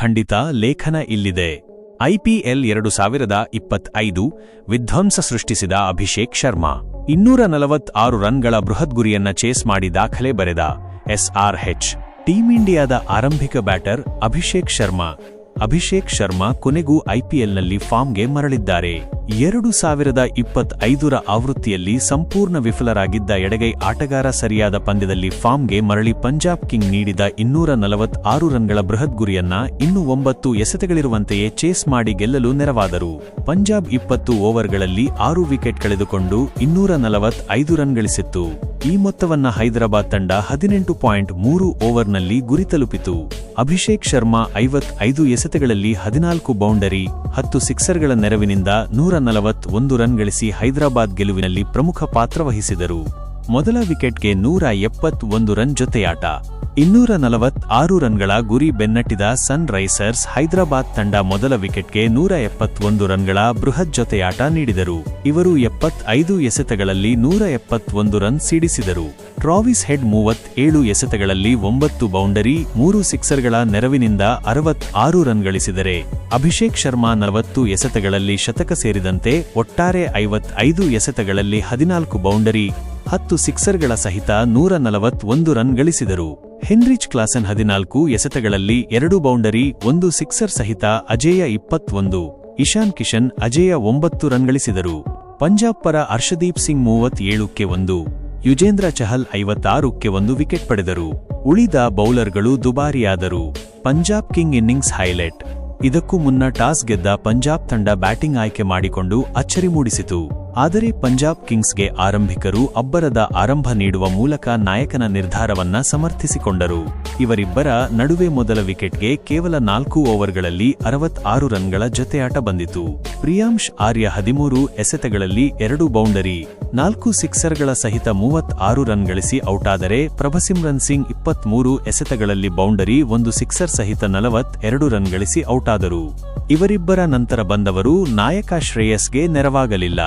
ಖಂಡಿತ ಲೇಖನ ಇಲ್ಲಿದೆ. ಐಪಿಎಲ್ ಎರಡು ಸಾವಿರದ ಇಪ್ಪತ್ತೈದು ವಿಧ್ವಂಸ ಸೃಷ್ಟಿಸಿದ ಅಭಿಷೇಕ್ ಶರ್ಮಾ. ಇನ್ನೂರ ನಲವತ್ತಾರು ರನ್ಗಳ ಬೃಹತ್ ಗುರಿಯನ್ನ ಚೇಸ್ ಮಾಡಿ ದಾಖಲೆ ಬರೆದ ಎಸ್ಆರ್ಎಚ್. ಟೀಂ ಇಂಡಿಯಾದ ಆರಂಭಿಕ ಬ್ಯಾಟರ್ ಅಭಿಷೇಕ್ ಶರ್ಮಾ. ಅಭಿಷೇಕ್ ಶರ್ಮಾ ಕೊನೆಗೂ ಐಪಿಎಲ್ನಲ್ಲಿ ಫಾರ್ಮ್ಗೆ ಮರಳಿದ್ದಾರೆ. ಎರಡು ಸಾವಿರದ ಇಪ್ಪತ್ತೈದರ ಆವೃತ್ತಿಯಲ್ಲಿ ಸಂಪೂರ್ಣ ವಿಫಲರಾಗಿದ್ದ ಎಡಗೈ ಆಟಗಾರ ಸರಿಯಾದ ಪಂದ್ಯದಲ್ಲಿ ಫಾರ್ಮ್ಗೆ ಮರಳಿ ಪಂಜಾಬ್ ಕಿಂಗ್ ನೀಡಿದ ಇನ್ನೂರ ನಲವತ್ತಾರು ರನ್ಗಳ ಬೃಹತ್ ಗುರಿಯನ್ನ ಇನ್ನೂ ಒಂಬತ್ತು ಎಸೆತಗಳಿರುವಂತೆಯೇ ಚೇಸ್ ಮಾಡಿ ಗೆಲ್ಲಲು ನೆರವಾದರು. ಪಂಜಾಬ್ ಇಪ್ಪತ್ತು ಓವರ್ಗಳಲ್ಲಿ ಆರು ವಿಕೆಟ್ ಕಳೆದುಕೊಂಡು ಇನ್ನೂರ ನಲವತ್ತೈದು ರನ್ ಗಳಿಸಿತ್ತು. ಈ ಮೊತ್ತವನ್ನ ಹೈದರಾಬಾದ್ ತಂಡ ಹದಿನೆಂಟು ಪಾಯಿಂಟ್ ಮೂರು ಓವರ್ನಲ್ಲಿ ಗುರಿ ತಲುಪಿತು. ಅಭಿಷೇಕ್ ಶರ್ಮಾ ಐವತ್ತೈದು ಎಸೆತಗಳಲ್ಲಿ ಹದಿನಾಲ್ಕು ಬೌಂಡರಿ, ಹತ್ತು ಸಿಕ್ಸರ್ಗಳ ನೆರವಿನಿಂದ ನೂರ ನಲವತ್ತೊಂದು ರನ್ ಗಳಿಸಿ ಹೈದರಾಬಾದ್ ಗೆಲುವಿನಲ್ಲಿ ಪ್ರಮುಖ ಪಾತ್ರ ವಹಿಸಿದರು. ಮೊದಲ ವಿಕೆಟ್ಗೆ ನೂರ ಎಪ್ಪತ್ತೊಂದು ರನ್ ಜೊತೆಯಾಟ. ಇನ್ನೂರ ನಲವತ್ತಾರು ರನ್ಗಳ ಗುರಿ ಬೆನ್ನಟ್ಟಿದ ಸನ್ ರೈಸರ್ಸ್ ಹೈದರಾಬಾದ್ ತಂಡ ಮೊದಲ ವಿಕೆಟ್ಗೆ ನೂರ ಎಪ್ಪತ್ತೊಂದು ರನ್ಗಳ ಬೃಹತ್ ಜೊತೆಯಾಟ ನೀಡಿದರು. ಇವರು ಎಪ್ಪತ್ತೈದು ಎಸೆತಗಳಲ್ಲಿ ನೂರ ಎಪ್ಪತ್ತೊಂದು ರನ್ ಸಿಡಿಸಿದರು. ಟ್ರಾವಿಸ್ ಹೆಡ್ ಮೂವತ್ತೇಳು ಎಸೆತಗಳಲ್ಲಿ ಒಂಬತ್ತು ಬೌಂಡರಿ, ಮೂರು ಸಿಕ್ಸರ್ಗಳ ನೆರವಿನಿಂದ ಅರವತ್ತಾರು ರನ್ ಗಳಿಸಿದರೆ. ಅಭಿಷೇಕ್ ಶರ್ಮಾ ನಲವತ್ತು ಎಸೆತಗಳಲ್ಲಿ ಶತಕ ಸೇರಿದಂತೆ ಒಟ್ಟಾರೆ ಐವತ್ತೈದು ಎಸೆತಗಳಲ್ಲಿ ಹದಿನಾಲ್ಕು ಬೌಂಡರಿ ಹತ್ತು ಸಿಕ್ಸರ್ಗಳ ಸಹಿತ ನೂರ ನಲವತ್ತೊಂದು ರನ್ ಗಳಿಸಿದರು. ಹೆನ್ರಿಚ್ ಕ್ಲಾಸನ್ ಹದಿನಾಲ್ಕು ಎಸೆತಗಳಲ್ಲಿ ಎರಡು ಬೌಂಡರಿ, ಒಂದು ಸಿಕ್ಸರ್ ಸಹಿತ ಅಜೇಯ ಇಪ್ಪತ್ತೊಂದು. ಇಶಾನ್ ಕಿಶನ್ ಅಜೇಯ ಒಂಬತ್ತು ರನ್ ಗಳಿಸಿದರು. ಪಂಜಾಬ್ ಪರ ಹರ್ಷದೀಪ್ ಸಿಂಗ್ ಮೂವತ್ತೇಳಕ್ಕೆ ಒಂದು. ಯುಜೇಂದ್ರ ಚಹಲ್ ಐವತ್ತಾರಕ್ಕೆ ಒಂದು ವಿಕೆಟ್ ಪಡೆದರು. ಉಳಿದ ಬೌಲರ್ಗಳು ದುಬಾರಿಯಾದರು. Punjab king innings highlight. ಇದಕ್ಕೂ ಮುನ್ನ ಟಾಸ್ ಗೆದ್ದ ಪಂಜಾಬ್ ತಂಡ ಬ್ಯಾಟಿಂಗ್ ಆಯ್ಕೆ ಮಾಡಿಕೊಂಡು ಅಚ್ಚರಿ ಮೂಡಿಸಿತು. ಆದರೆ ಪಂಜಾಬ್ ಕಿಂಗ್ಸ್ಗೆ ಆರಂಭಿಕರು ಅಬ್ಬರದ ಆರಂಭ ನೀಡುವ ಮೂಲಕ ನಾಯಕನ ನಿರ್ಧಾರವನ್ನ ಸಮರ್ಥಿಸಿಕೊಂಡರು. ಇವರಿಬ್ಬರ ನಡುವೆ ಮೊದಲ ವಿಕೆಟ್ಗೆ ಕೇವಲ ನಾಲ್ಕು ಓವರ್ಗಳಲ್ಲಿ ಅರವತ್ತಾರು ರನ್ಗಳ ಜೊತೆಯಾಟ ಬಂದಿತು. ಪ್ರಿಯಾಂಶ್ ಆರ್ಯ ಹದಿಮೂರು ಎಸೆತಗಳಲ್ಲಿ ಎರಡು ಬೌಂಡರಿ, ನಾಲ್ಕು ಸಿಕ್ಸರ್ಗಳ ಸಹಿತ ಮೂವತ್ತಾರು ರನ್ ಗಳಿಸಿ ಔಟಾದರೆ ಪ್ರಭಸಿಮ್ರನ್ ಸಿಂಗ್ ಇಪ್ಪತ್ಮೂರು ಎಸೆತಗಳಲ್ಲಿ ಬೌಂಡರಿ, ಒಂದು ಸಿಕ್ಸರ್ ಸಹಿತ ನಲವತ್ತೆರಡು ರನ್ ಗಳಿಸಿ ಔಟಾದರು. ಇವರಿಬ್ಬರ ನಂತರ ಬಂದವರು ನಾಯಕ ಶ್ರೇಯಸ್ಗೆ ನೆರವಾಗಲಿಲ್ಲ.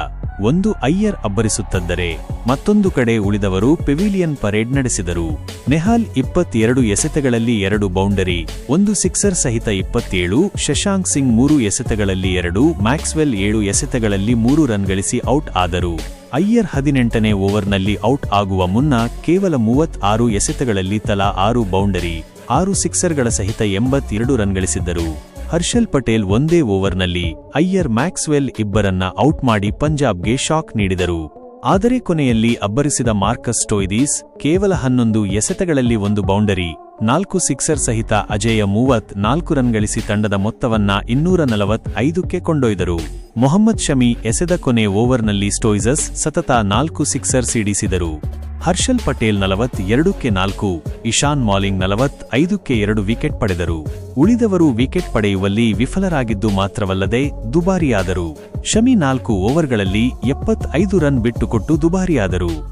ಒಂದು ಅಯ್ಯರ್ ಅಬ್ಬರಿಸುತ್ತಿದ್ದರೆ ಮತ್ತೊಂದು ಕಡೆ ಉಳಿದವರು ಪೆವಿಲಿಯನ್ ಪರೇಡ್ ನಡೆಸಿದರು. ನೆಹಾಲ್ ಇಪ್ಪತ್ತೆರಡು ಎಸೆತಗಳಲ್ಲಿ ಎರಡು, ಬೌಂಡರಿ ಒಂದು, ಸಿಕ್ಸರ್ ಸಹಿತ ಇಪ್ಪತ್ತೇಳು, ಶಶಾಂಕ್ ಸಿಂಗ್ ಮೂರು ಎಸೆತಗಳಲ್ಲಿ ಎರಡು, ಮ್ಯಾಕ್ಸ್ವೆಲ್ ಏಳು ಎಸೆತಗಳಲ್ಲಿ ಮೂರು ರನ್ ಗಳಿಸಿ ಔಟ್ ಆದರು. ಅಯ್ಯರ್ ಹದಿನೆಂಟನೇ ಓವರ್ನಲ್ಲಿ ಔಟ್ ಆಗುವ ಮುನ್ನ ಕೇವಲ ಮೂವತ್ತಾರು ಎಸೆತಗಳಲ್ಲಿ ತಲಾ ಆರು, ಬೌಂಡರಿ ಆರು, ಸಿಕ್ಸರ್ಗಳ ಸಹಿತ ಎಂಬತ್ತೆರಡು ರನ್ ಗಳಿಸಿದ್ದರು. ಹರ್ಷಲ್ ಪಟೇಲ್ ಒಂದೇ ಓವರ್ನಲ್ಲಿ ಅಯ್ಯರ್ ಮ್ಯಾಕ್ಸ್ವೆಲ್ ಇಬ್ಬರನ್ನ ಔಟ್ ಮಾಡಿ ಪಂಜಾಬ್ಗೆ ಶಾಕ್ ನೀಡಿದರು. ಆದರೆ ಕೊನೆಯಲ್ಲಿ ಅಬ್ಬರಿಸಿದ ಮಾರ್ಕಸ್ ಸ್ಟೋಯ್ದೀಸ್ ಕೇವಲ ಹನ್ನೊಂದು ಎಸೆತಗಳಲ್ಲಿ ಒಂದು ಬೌಂಡರಿ, ನಾಲ್ಕು ಸಿಕ್ಸರ್ ಸಹಿತ ಅಜೇಯ ಮೂವತ್ ನಾಲ್ಕು ರನ್ ಗಳಿಸಿ ತಂಡದ ಮೊತ್ತವನ್ನ ಇನ್ನೂರ ನಲವತ್ತೈದಕ್ಕೆ ಕೊಂಡೊಯ್ದರು. ಮೊಹಮ್ಮದ್ ಶಮಿ ಎಸೆದ ಕೊನೆ ಓವರ್ನಲ್ಲಿ ಸ್ಟೋಯ್ಸಸ್ ಸತತ ನಾಲ್ಕು ಸಿಕ್ಸರ್ ಸಿಡಿಸಿದರು. ಹರ್ಷಲ್ ಪಟೇಲ್ ನಲವತ್ತೆರಡಕ್ಕೆ ನಾಲ್ಕು, ಇಶಾನ್ ಮಾಲಿಂಗ್ ನಲವತ್ತೈದಕ್ಕೆ ಎರಡು ವಿಕೆಟ್ ಪಡೆದರು. ಉಳಿದವರು ವಿಕೆಟ್ ಪಡೆಯುವಲ್ಲಿ ವಿಫಲರಾಗಿದ್ದು ಮಾತ್ರವಲ್ಲದೆ ದುಬಾರಿಯಾದರು. ಶಮಿ ನಾಲ್ಕು ಓವರ್ಗಳಲ್ಲಿ ಎಪ್ಪತ್ತೈದು ರನ್ ಬಿಟ್ಟುಕೊಟ್ಟು ದುಬಾರಿಯಾದರು.